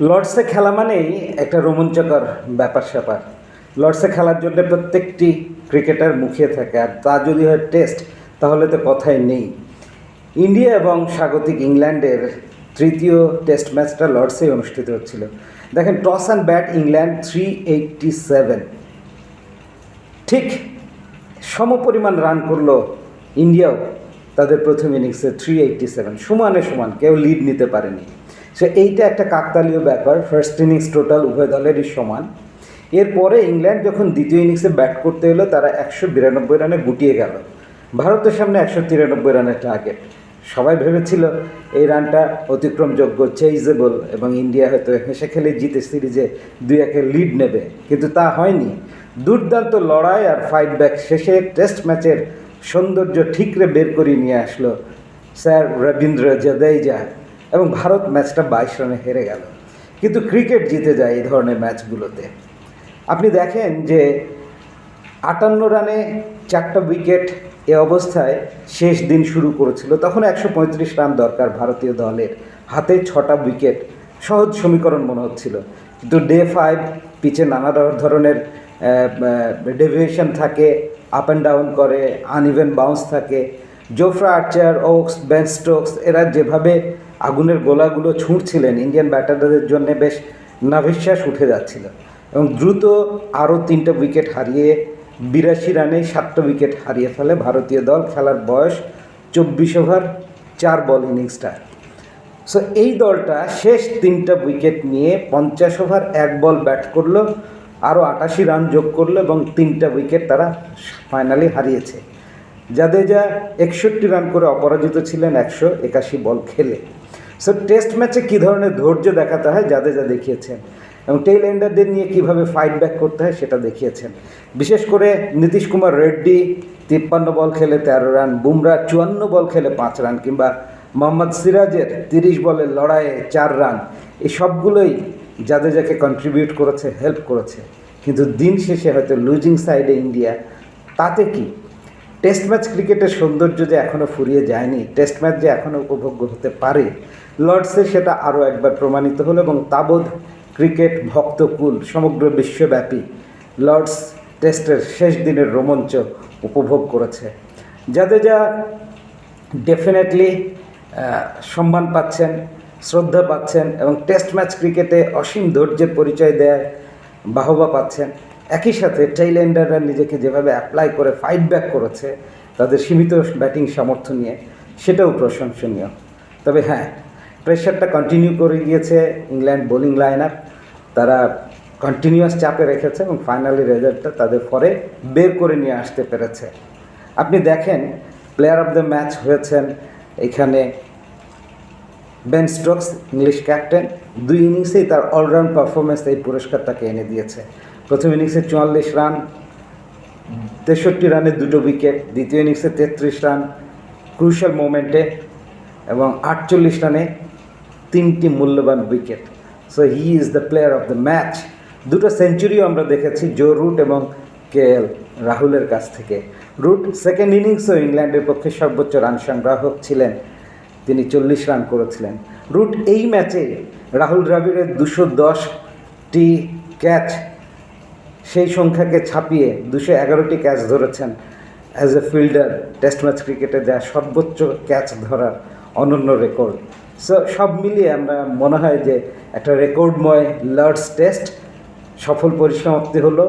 লর্ডসে খেলা মানেই একটা রোমাঞ্চকর ব্যাপার স্যাপার লর্ডসে খেলার জন্য প্রত্যেকটি ক্রিকেটার মুখিয়ে থাকে, আর তা যদি হয় টেস্ট, তাহলে তো কথাই নেই। ইন্ডিয়া এবং স্বাগতিক ইংল্যান্ডের তৃতীয় টেস্ট ম্যাচটা লর্ডসেই অনুষ্ঠিত হচ্ছিল। দেখেন, toss and bat England three eighty seven. ঠিক সমপরিমাণ রান করল ইন্ডিয়াও তাদের প্রথম ইনিংসে থ্রি এইটটি সেভেন। সমানে সমান, কেউ লিড নিতে পারেনি। সো এইটা একটা কাকতালীয় ব্যাপার। ফার্স্ট ইনিংস টোটাল উভয় দলেরই সমান। এরপরে ইংল্যান্ড যখন দ্বিতীয় ইনিংসে ব্যাট করতে এলো, তারা একশো বিরানব্বই রানে গুটিয়ে গেল। ভারতের সামনে একশো তিরানব্বই রানের টার্গেট সবাই ভেবেছিল, এই রানটা অতিক্রমযোগ্য চেইজেবল এবং ইন্ডিয়া হয়তো হেসে খেলে জিতে সিরিজে দুই একে লিড নেবে। কিন্তু তা হয়নি। দুর্দান্ত লড়াই আর ফাইট ব্যাক শেষে টেস্ট ম্যাচের সৌন্দর্য ঠিকরে বের করিয়ে নিয়ে আসলো স্যার রবীন্দ্র জাদেজা। এবং ভারত ম্যাচটা বাইশ রানে হেরে গেল। কিন্তু ক্রিকেট জিতে যায় এই ধরনের ম্যাচগুলোতে। আপনি দেখেন যে আটান্ন রানে চারটা উইকেট এ অবস্থায় শেষ দিন শুরু করেছিল। তখন একশো পঁয়ত্রিশ রান দরকার ভারতীয় দলের হাতে ছটা উইকেট। সহজ সমীকরণ মনে হচ্ছিল। কিন্তু ডে ফাইভ পিচে নানা ধরনের ডেভিয়েশন থাকে আপ অ্যান্ড ডাউন করে আনইভেন বাউন্স থাকে। Jofra Archer, Woakes, Ben Stokes, এরা যেভাবে আগুনের গোলাগুলো ছুঁড়ছিলেন ইন্ডিয়ান ব্যাটারদের জন্য বেশ নাভিশ্বাস উঠে যাচ্ছিল এবং দ্রুত আরও তিনটা উইকেট হারিয়ে বিরাশি রানে সাতটা উইকেট হারিয়ে ফেলে ভারতীয় দল। খেলার বয়স চব্বিশ ওভার চার বল ইনিংসটা সো এই দলটা শেষ তিনটা উইকেট নিয়ে পঞ্চাশ ওভার এক বল ব্যাট করল, আরও আটাশি রান যোগ করল এবং তিনটা উইকেট তারা ফাইনালি হারিয়েছে। জাদেজা একষট্টি রান করে অপরাজিত ছিলেন, একশো একাশি বল খেলে। সো টেস্ট ম্যাচে কী ধরনের ধৈর্য দেখাতে হয় জাদেজা দেখিয়েছেন? এবং টেইল এন্ডারদের নিয়ে কীভাবে ফাইট ব্যাক করতে হয় সেটা দেখিয়েছেন। বিশেষ করে নীতিশ কুমার রেড্ডি তিপ্পান্ন বল খেলে তেরো রান বুমরা চুয়ান্ন বল খেলে পাঁচ রান, কিংবা মোহাম্মদ সিরাজের তিরিশ বলের লড়াইয়ে চার রান, এই সবগুলোই জাদেজাকে কন্ট্রিবিউট করেছে হেল্প করেছে। কিন্তু দিন শেষে হয়তো লুজিং সাইডে ইন্ডিয়া তাতে কি টেস্ট ম্যাচ ক্রিকেটের সৌন্দর্য যে এখনও ফুরিয়ে যায়নি, টেস্ট ম্যাচ যে এখনও উপভোগ্য হতে পারে, লর্ডসে সেটা আরও একবার প্রমাণিত হলো এবং তাবৎ ক্রিকেট ভক্তকুল সমগ্র বিশ্বব্যাপী লর্ডস টেস্টের শেষ দিনের রোমাঞ্চ উপভোগ করেছে। জাদেজা ডেফিনেটলি সম্মান পাচ্ছেন, শ্রদ্ধা পাচ্ছেন এবং টেস্ট ম্যাচ ক্রিকেটে অসীম ধৈর্যের পরিচয় দেয় বাহবা পাচ্ছেন একই সাথে টেইলেন্ডাররা নিজেকে যেভাবে অ্যাপ্লাই করে ফাইট ব্যাক করেছে, তাদের সীমিত ব্যাটিং সামর্থ্য নিয়ে, সেটাও প্রশংসনীয়। তবে হ্যাঁ প্রেশারটা কন্টিনিউ করে গিয়েছে ইংল্যান্ড বোলিং লাইন আপ তারা কন্টিনিউয়াস চাপে রেখেছে এবং ফাইনালি রেজাল্টটা তাদের পরে বের করে নিয়ে আসতে পেরেছে। আপনি দেখেন প্লেয়ার অফ দ্য ম্যাচ হয়েছেন এখানে বেন স্টোকস ইংলিশ ক্যাপ্টেন দুই ইনিংসেই তার অলরাউন্ড পারফরমেন্স এই পুরস্কার তাকে এনে দিয়েছে। প্রথম ইনিংসে চুয়াল্লিশ রান, তেষট্টি রানে দুটো উইকেট, দ্বিতীয় ইনিংসে তেত্রিশ রান, ক্রুশাল মোমেন্টে এবং আটচল্লিশ রানে তিনটি মূল্যবান wicket. So he is the player of the match দুটো সেঞ্চুরিও আমরা দেখেছি জো রুট এবং কে এল রাহুলের কাছ থেকে। রুট সেকেন্ড ইনিংসও ইংল্যান্ডের পক্ষে সর্বোচ্চ রান সংগ্রাহক ছিলেন। তিনি চল্লিশ রান করেছিলেন। রুট এই ম্যাচে রাহুল দ্রাবিড়ের দুশো দশটি ক্যাচ সেই সংখ্যাকে ছাপিয়ে দুশো এগারোটি ক্যাচ ধরেছেন। As a fielder test match ক্রিকেটে যা সর্বোচ্চ ক্যাচ ধরার অনন্য রেকর্ড সো সব মিলিয়ে আমরা মনে হয় যে একটা রেকর্ডময় লর্ডস টেস্ট সফল পরিসমাপ্তি হলো।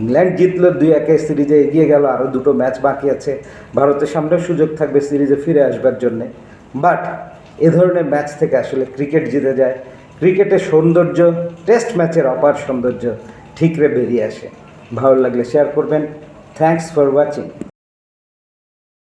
ইংল্যান্ড জিতলো দুই একে সিরিজে এগিয়ে গেল, আরও দুটো ম্যাচ বাকি আছে। ভারতের সামনেও সুযোগ থাকবে সিরিজে ফিরে আসবার জন্যে। বাট এ ধরনের ম্যাচ থেকে আসলে ক্রিকেট জিতে যায়। ক্রিকেটের সৌন্দর্য টেস্ট ম্যাচের অপার সৌন্দর্য ঠিকরে বেরিয়ে আসে ভালো লাগলে শেয়ার করবেন থ্যাংকস ফর ওয়াচিং